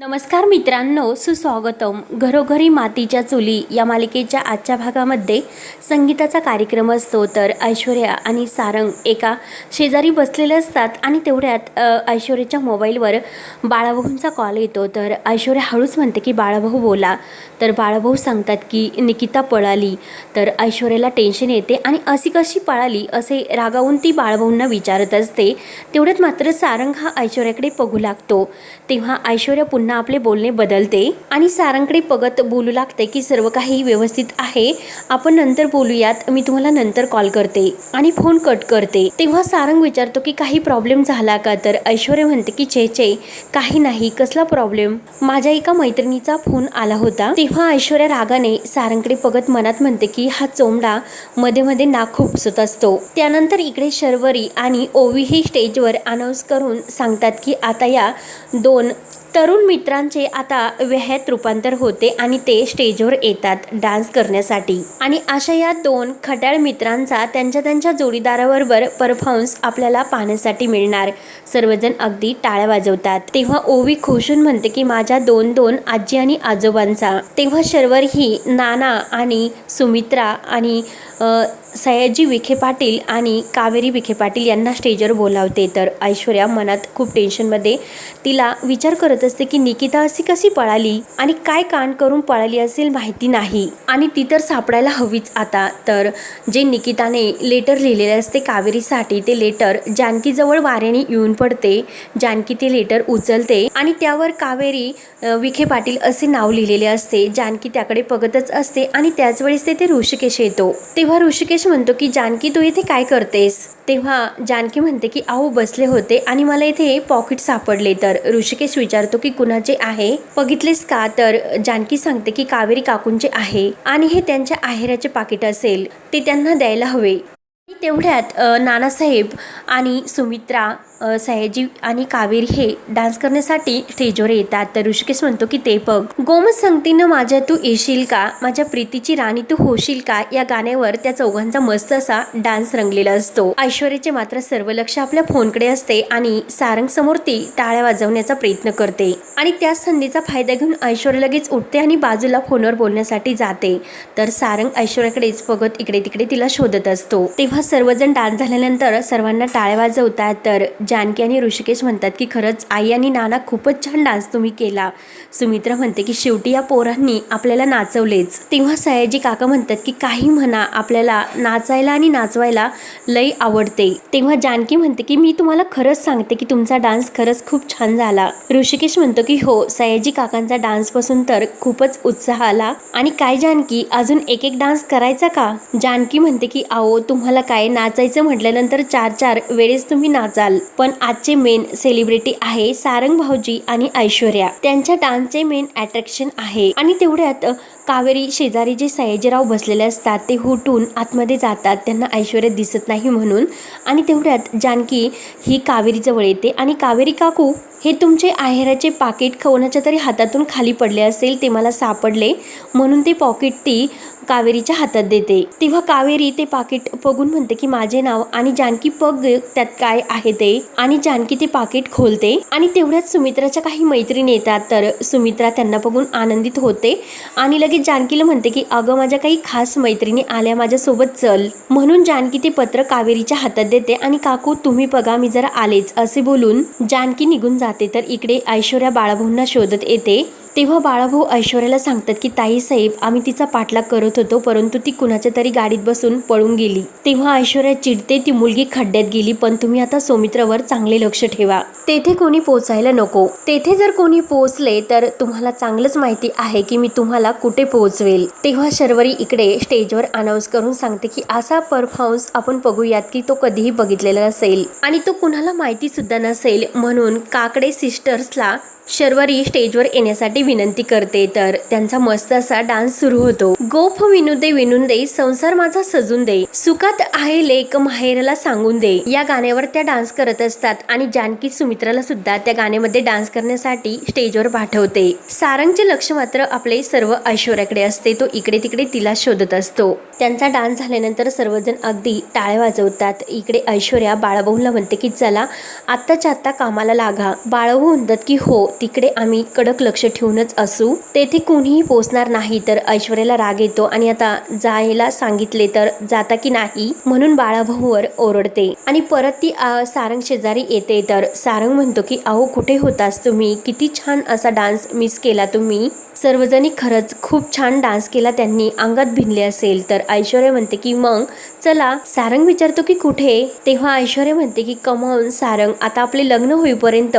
नमस्कार मित्रांनो सुस्वागतम. घरोघरी मातीच्या चुली या मालिकेच्या आजच्या भागामध्ये संगीताचा कार्यक्रम असतो तर ऐश्वर्या आणि सारंग एका शेजारी बसलेले असतात आणि तेवढ्यात ऐश्वर्याच्या मोबाईलवर बाळाभाऊंचा कॉल येतो. तर ऐश्वर्या हळूच म्हणते की बाळाभाऊ बोला. तर बाळाभाऊ सांगतात की निकिता पळाली. तर ऐश्वर्याला टेन्शन येते आणि अशी कशी पळाली असे रागावून ती बाळाभाऊंना विचारत असते. तेवढ्यात मात्र सारंग हा ऐश्वर्याकडे बघू लागतो. तेव्हा ऐश्वर्या पुन्हा आपले बोलणे बदलते आणि सारांकडे बघत बोलू लागते की सर्व काही व्यवस्थित आहे. आपण नंतर बोलूयात. मी तुम्हाला नंतर कॉल करते आणि फोन कट करते. तेव्हा सारंग विचारतो की काही प्रॉब्लेम झाला का? तर ऐश्वर्या म्हणते की चे चे काही नाही. कसला प्रॉब्लेम? माझ्या एका मैत्रिणीचा फोन आला होता. तेव्हा ऐश्वर्या रागाने सारंगकडे बघत मनात म्हणते की हा चोमडा मध्ये मध्ये नाक खुपसत असतो. त्यानंतर इकडे शर्वरी आणि ओवी ही स्टेजवर अनाऊन्स करून सांगतात की आता या दोन तरुण मित्रांचे आता व्याह्यात रूपांतर होते आणि ते स्टेजवर येतात डान्स करण्यासाठी. आणि अशा या दोन खट्याळ मित्रांचा त्यांच्या त्यांच्या जोडीदाराबरोबर परफॉर्मन्स आपल्याला पाहण्यासाठी मिळणार. सर्वजण अगदी टाळ्या वाजवतात. तेव्हा ओवी खुशून म्हणते की माझ्या दोन दोन आजी आणि आजोबांचा. तेव्हा शर्वर ही नाना आणि सुमित्रा आणि सयाजी विखे पाटील आणि कावेरी विखे पाटील यांना स्टेजवर बोलावते. तर ऐश्वर्या मनात खूप टेन्शनमध्ये तिला विचार करत असते की निकिता अशी कशी पळाली? आणि काय कांड करून पळाली असेल माहिती नाही. आणि ती तर सापडायला हवीच आता. तर जे निकिताने लेटर लिहिलेले असते कावेरीसाठी ते लेटर जानकीजवळ वाऱ्याने येऊन पडते. जानकी ते लेटर उचलते आणि त्यावर कावेरी विखे पाटील असे नाव लिहिलेले असते. जानकी त्याकडे बघतच असते आणि त्याच वेळेस तेथे ऋषिकेश येतो. तेव्हा ऋषिकेश म्हणतो की जानकी तू इथे काय करतेस? तेव्हा जानकी म्हणते की आहो बसले होते आणि मला इथे पॉकेट सापडले. तर ऋषिकेश विचारतो की कुणाचे आहे? बघितलेस का? तर जानकी सांगते की कावेरी काकूंचे आहे आणि हे त्यांच्या आहेराचे पाकिट असेल. ते त्यांना द्यायला हवे. तेवढ्यात नानासाहेब आणि सुमित्रा सयाजी आणि कावेरी हे डान्स करण्यासाठी स्टेजवर येतात. तर ऋषिकेश म्हणतो की ते बघ. गोमत संगतीनं माझ्या तू येशील का? माझ्या प्रीतीची राणी तू होशील का? या गाण्यावर त्या चौघांचा मस्त असा डान्स रंगलेला असतो. ऐश्वर्याचे मात्र सर्व लक्ष आपल्या फोनकडे असते आणि सारंग समोर ती टाळ्या वाजवण्याचा प्रयत्न करते. आणि त्याच संधीचा फायदा घेऊन ऐश्वर्या लगेच उठते आणि बाजूला फोनवर बोलण्यासाठी जाते. तर सारंग ऐश्वर्याकडेच बघत इकडे तिकडे तिला शोधत असतो. तेव्हा सर्वजण डान्स झाल्यानंतर सर्वांना टाळ्या वाजवतात. तर जानकी आणि ऋषिकेश म्हणतात की खरंच आई आणि नाना खूपच छान डान्स तुम्ही केला. सुमित्रा म्हणते की शेवटी या पोरांनी आपल्याला नाचवलेच. तेव्हा सयाजी काका म्हणतात की काही म्हणा आपल्याला नाचायला आणि नाचवायला लई आवडते. तेव्हा जानकी म्हणते की मी तुम्हाला खरंच सांगते की तुमचा डान्स खरंच खूप छान झाला. ऋषिकेश म्हणतो की हो सयाजी काकांचा डान्सपासून तर खूपच उत्साह आला आणि काय जानकी अजून एक एक डान्स करायचा का? जानकी म्हणते की आओ तुम्हाला काय नाचायचं म्हटल्यानंतर चार चार वेळेस तुम्ही नाचाल. पण आजचे मेन सेलिब्रिटी आहे सारंग भाऊजी आणि ऐश्वर्या. त्यांच्या डान्सचे मेन अट्रॅक्शन आहे. आणि तेवढ्यात कावेरी शेजारी जे सयाजीराव बसलेले असतात ते हुटून आतमध्ये जातात. त्यांना ऐश्वर्या दिसत नाही म्हणून. आणि तेवढ्यात जानकी ही कावेरीजवळ येते. आणि कावेरी काकू हे तुमचे आहेराचे पाकिट खवण्याच्या तरी हातातून खाली पडले असेल ते मला सापडले. म्हणून ते पॉकेट ती कावेरीच्या हातात देते. तेव्हा कावेरी ते पाकिट बघून म्हणते की माझे नाव आणि जानकी पग त्यात काय आहे ते. आणि जानकी ते पाकिट खोलते. आणि तेवढ्यात सुमित्राच्या काही मैत्रिणी येतात. तर सुमित्रा त्यांना बघून आनंदित होते. आणि लगेच जानकीला म्हणते की अगं माझ्या काही खास मैत्रिणी आल्या माझ्यासोबत चल. म्हणून जानकी ते पत्र कावेरीच्या हातात देते. आणि काकू तुम्ही बघा मी जरा आलेच असे बोलून जानकी निघून जाते. तर इकडे ऐश्वर्या बाळाभाऊंना शोधत येते. तेव्हा बाळाभाऊ ऐश्वर्याला सांगतात की ताई साहेब आम्ही तिचा पाठलाग करत होतो परंतु ती कुणाच्या तरी गाडीत बसून पळून गेली. तेव्हा ऐश्वर्या चिडते ती मुलगी खड्ड्यात गेली पण तुम्ही आता सौमित्रावर चांगले लक्ष ठेवा. तेथे कोणी पोचायला नको. तेथे जर कोणी पोहोचले तर तुम्हाला चांगलंच माहिती आहे की मी तुम्हाला कुठे पोहोचवेल. तेव्हा शर्वरी इकडे स्टेजवर अनाऊन्स करून सांगते की असा परफॉर्मन्स आपण बघूयात की तो कधीही बघितलेला नसेल. आणि तो कुणाला माहिती सुद्धा नसेल. म्हणून काकडे सिस्टर्सला शर्वरी स्टेजवर येण्यासाठी विनंती करते. तर त्यांचा मस्त असा डान्स सुरू होतो. गोफ विनुदे विनुंदे संसार माझा सजून दे. सुखात आहे लेक माहेरला सांगून दे. या गाण्यावर त्या डान्स करत असतात आणि जानकी सुमित्राला सुद्धा त्या गाण्यामध्ये डान्स करण्यासाठी स्टेजवर पाठवते. सारंगचे लक्ष मात्र आपले सर्व ऐश्वर्याकडे असते. तो इकडे तिकडे तिला शोधत असतो. त्यांचा डान्स झाल्यानंतर सर्वजण अगदी टाळे वाजवतात. इकडे ऐश्वर्या बाळाभाऊला म्हणते की चला आत्ताच्या आत्ता कामाला लागा. बाळाभाऊ म्हणतात की हो तिकडे आम्ही कडक लक्ष ठेवूनच असू. तेथे कोणीही पोचणार नाही तर ऐश्वर्याला राग येतो आणि आता जायला सांगितले तर जाता की नाही म्हणून बाळाभाऊवर ओरडते. आणि परत ती सारंग शेजारी येते तर सारंग म्हणतो की अहो कुठे होतास तुम्ही? किती छान असा डान्स मिस केला तुम्ही. सर्वजणी खरंच खूप छान डान्स केला त्यांनी. अंगात भिनले असेल तर ऐश्वर्या म्हणते की मग चला सारंग विचारतो की कुठे? तेव्हा ऐश्वर्या म्हणते की कमॉन सारंग आता आपले लग्न होईपर्यंत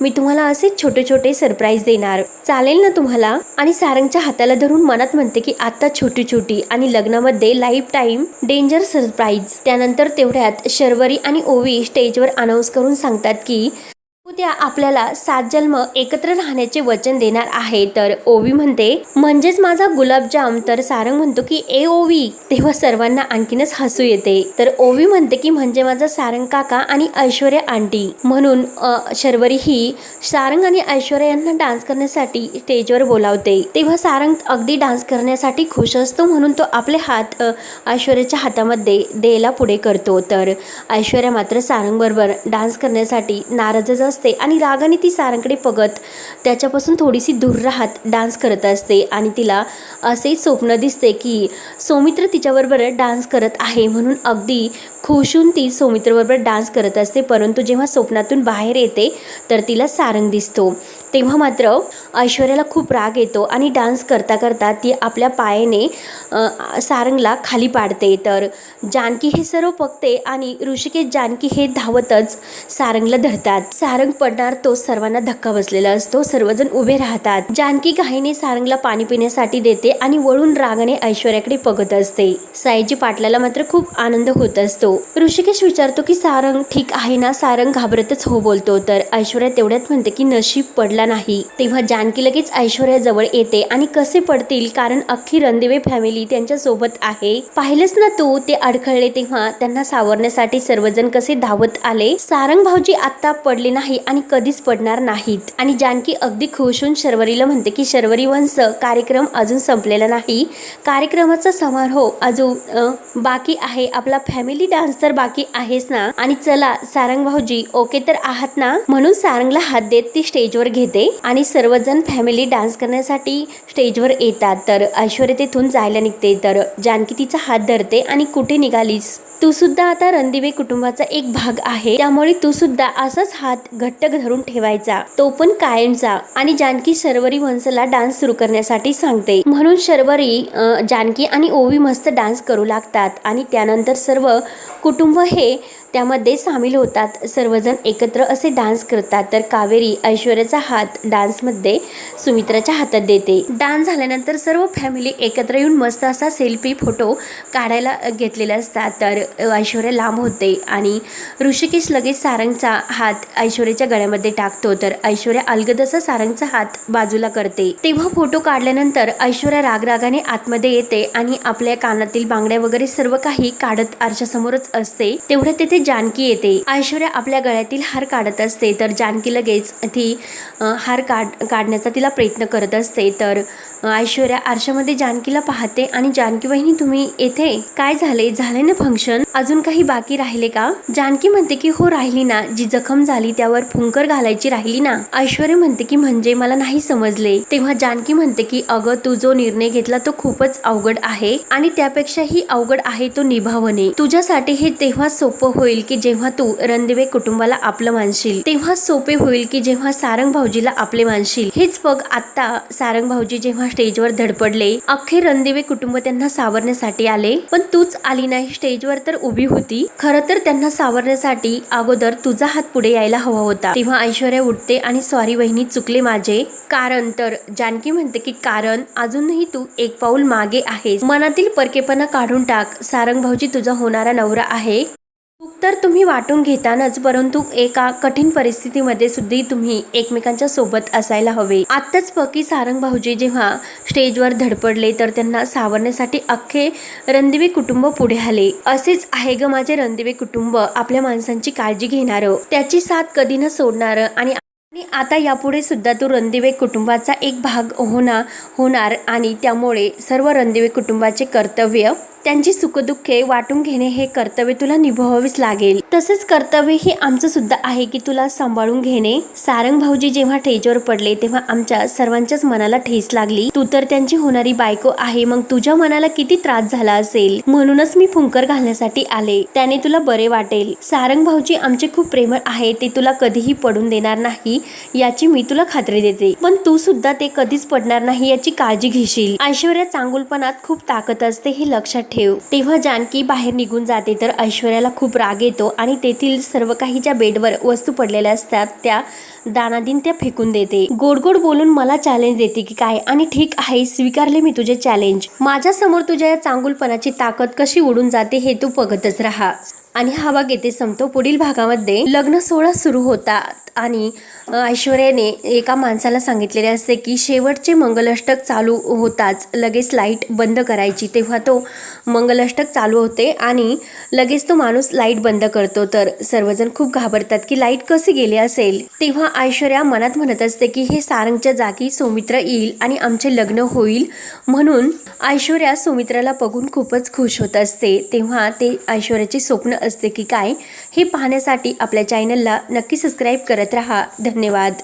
मी तुम्हाला असेच छोटे छोटे सरप्राईज देणार. चालेल ना तुम्हाला? आणि सारंगच्या हाताला धरून मनात म्हणते की आता छोटी छोटी आणि लग्नामध्ये लाईफ टाईम डेंजर सरप्राईज त्यानंतर तेवढ्यात शर्वरी आणि ओवी स्टेजवर अनाऊन्स करून सांगतात की उद्या आपल्याला सात जन्म एकत्र राहण्याचे वचन देणार आहे. तर ओवी म्हणते म्हणजेच माझा गुलाबजाम. तर सारंग म्हणतो की ए ओवी तेव्हा सर्वांना आणखीनच हसू येते. तर ओवी म्हणते की म्हणजे माझा सारंग काका आणि ऐश्वर्या आंटी. म्हणून शर्वरी ही सारंग आणि ऐश्वर्या यांना डान्स करण्यासाठी स्टेजवर बोलावते. तेव्हा सारंग अगदी डान्स करण्यासाठी खुश असतो म्हणून तो आपले हात ऐश्वर्याच्या हातामध्ये द्यायला पुढे करतो. तर ऐश्वर्या मात्र सारंग बरोबर डान्स करण्यासाठी नाराजच असते. आणि रागाने ती सारंगकडे बघत त्याच्यापासून थोडीशी दूर राहत डान्स करत असते. आणि तिला असे स्वप्न दिसते की सौमित्र तिच्याबरोबर डान्स करत आहे म्हणून अगदी खुशून ती सौमित्रबरोबर डान्स करत असते. परंतु जेव्हा स्वप्नातून बाहेर येते तर तिला सारंग दिसतो. तेव्हा मात्र ऐश्वर्याला खूप राग येतो आणि डान्स करता करता ती आपल्या पायाने सारंगला खाली पाडते. तर जानकी हे सर्व पकते आणि ऋषिकेश जानकी हे धावतच सारंगला धरतात. सारंग पडणार तो सर्वांना धक्का बसलेला असतो. सर्वजण उभे राहतात. जानकी घाईने सारंगला पाणी पिण्यासाठी देते आणि वळून रागाने ऐश्वर्याकडे बघत असते. साईजी पाटलाला मात्र खूप आनंद होत असतो. ऋषिकेश विचारतो की सारंग ठीक आहे ना? सारंग घाबरतच हो बोलतो. तर ऐश्वर्या तेवढ्यात म्हणते की नशीब पडला नाही. तेव्हा जानकी लगेच ऐश्वर्या जवळ येते आणि कसे पडतील कारण अख्खी रणदिवे फॅमिली त्यांच्यासोबत आहे. पाहिलंच ना तू? ते अडखळले तेव्हा त्यांना सावरण्यासाठी सर्वजण कसे धावत आले? सारंग भाऊजी आता पडले नाही आणि कधीच पडणार नाहीत. आणि जानकी अगदी खुश होऊन शर्वरीला म्हणते की शर्वरी वंश कार्यक्रम अजून संपलेला नाही. कार्यक्रमाचा समारोह अजून बाकी आहे. आपला फॅमिली डान्स तर बाकी आहेच ना? आणि चला सारंग भाऊजी ओके तर आहात ना? म्हणून सारंगला हात देत ती स्टेजवर घेत आणि सर्वजण फॅमिली डान्स करण्यासाठी स्टेजवर येतात. तर ऐश्वर्या तिथून जायला निघते. तर जानकी तिचा हात धरते आणि कुठे निघालीस? तू सुद्धा आता रणदिवे कुटुंबाचा एक भाग आहे. त्यामुळे तू सुद्धा असाच हात घट्ट धरून ठेवायचा. तो पण कायमचा आणि जानकी शर्वरी वंशला डान्स सुरू करण्यासाठी सांगते. म्हणून शर्वरी जानकी आणि ओवी मस्त डान्स करू लागतात आणि त्यानंतर सर्व कुटुंब हे त्यामध्ये सामील होतात. सर्वजण एकत्र असे डान्स करतात. तर कावेरी ऐश्वर्याचा हात डान्समध्ये सुमित्राच्या हातात देते. डान्स झाल्यानंतर सर्व फॅमिली एकत्र येऊन मस्त असा सेल्फी फोटो काढायला घेतलेला असतात. तर ऐश्वर्या लांब होते आणि ऋषिकेश लगेच सारंगचा हात ऐश्वर्याच्या गळ्यामध्ये टाकतो. तर ऐश्वर्या अलगद असा सारंगचा हात बाजूला करते. तेव्हा फोटो काढल्यानंतर ऐश्वर्या रागरागाने आतमध्ये येते आणि आपल्या कानातील बांगड्या वगैरे सर्व काही काढत आरशासमोरच असते. तेवढ्या तेथे जानकी येते. ऐश्वर्या आपल्या गळ्यातील हार काढत असते. तर जानकी लगेच ती हार काढ काढण्याचा तिला प्रयत्न करत असते. तर ऐश्वर्या आरशामध्ये जानकीला पाहते आणि जानकी वहिनी तुम्ही येथे? काय झाले? झाले ना फंक्शन अजून काही बाकी राहिले का? जानकी म्हणते की हो राहिली ना. जी जखम झाली त्यावर फुंकर घालायची राहिली ना. ऐश्वर्या म्हणते की म्हणजे मला नाही समजले. तेव्हा जानकी म्हणते की अगं तू जो निर्णय घेतला तो खूपच अवघड आहे आणि त्यापेक्षाही अवघड आहे तो निभावणे. तुझ्यासाठी हे तेव्हा सोपं होईल की जेव्हा तू रणदिवे कुटुंबाला आपलं मानशील. तेव्हा सोपे होईल की जेव्हा सारंग भाऊजीला आपले मानशील. हेच बघ आता सारंग भाऊजी जेव्हा स्टेजवर धडपडले. अख्खे रणदिवे कुटुंब त्यांना सावरण्यासाठी आले. पण तूच आली नाही स्टेजवर तर उभी होती. खरं तर त्यांना सावरण्यासाठी अगोदर तुझा हात पुढे यायला हवा होता. तेव्हा ऐश्वर्या उठते आणि सॉरी वहिनी चुकले माझे. कारण तर जानकी म्हणते की कारण अजूनही तू एक पाऊल मागे आहेस. मनातील परकेपणा काढून टाक. सारंग भाऊजी तुझा होणारा नवरा आहे. तर तुम्ही वाटून घेतानच परंतु एका कठीण परिस्थितीमध्ये सुद्धा तुम्ही एकमेकांच्या सोबत असायला हवे. आत्ताच पकी सारंग भाऊजी जेव्हा स्टेजवर धडपडले तर त्यांना सावरण्यासाठी अख्खे रणदिवे कुटुंब पुढे आले. असेच आहे ग माझे रणदिवे कुटुंब आपल्या माणसांची काळजी घेणारं. त्याची साथ कधी न सोडणारं आणि आणि आता यापुढे सुद्धा तो रणदिवे कुटुंबाचा एक भाग होणार होणार आणि त्यामुळे सर्व रणदिवे कुटुंबाचे कर्तव्य त्यांची सुखदुःखे वाटून घेणे हे कर्तव्य तुला निभवावेच लागेल. तसेच कर्तव्य हे आमचं सुद्धा आहे की तुला सांभाळून घेणे. सारंग भाऊजी जेव्हा ठेजवर पडले तेव्हा आमच्या सर्वांच्याच मनाला ठेस लागली. तू तर त्यांची होणारी बायको आहे मग तुझ्या मनाला किती त्रास झाला असेल? म्हणूनच मी फुंकर घालण्यासाठी आले. त्याने तुला बरे वाटेल. सारंग भाऊजी आमचे खूप प्रेमळ आहे ते तुला कधीही पडून देणार नाही याची मी तुला खात्री देते. पण तू सुद्धा ते कधीच पडणार नाही याची काळजी घेशील. ऐश्वर्या चांगुलपणात खूप ताकद असते हे लक्षात ठेव. तेव्हा जानकी बाहेर निघून जाते तर ऐश्वर्याला खूप राग येतो आणि तेथील सर्व काही ज्या बेडवर वस्तू पडलेल्या असतात त्या दानादिन त्या फेकून देते. गोड गोड बोलून मला चॅलेंज देते की काय? आणि ठीक आहे स्वीकारले मी तुझे चॅलेंज माझ्यासमोर तुझ्या या चांगुलपणाची ताकद कशी उडून जाते हे तू बघतच राहा. आणि हा भाग येथे संपतो. पुढील भागामध्ये लग्न सोहळा सुरू होतात आणि ऐश्वर्याने एका माणसाला सांगितलेले असते की शेवटचे मंगलष्टक चालू होताच लगेच लाइट बंद करायची. तेव्हा तो मंगलष्टक चालू होते आणि लगेच तो माणूस लाइट बंद करतो. तर सर्वजण खूप घाबरतात की लाइट कसे गेली असेल? तेव्हा ऐश्वर्या मनात म्हणत असते की हे सारंगच्या जागी सौमित्र येईल आणि आमचे लग्न होईल म्हणून ऐश्वर्या सुमित्राला बघून खूपच खुश होत असते. तेव्हा ते ऐश्वर्याचे स्वप्न असते की काय? हे पाहण्यासाठी आपल्या चॅनलला नक्की सबस्क्राईब करत रहा. धन्यवाद.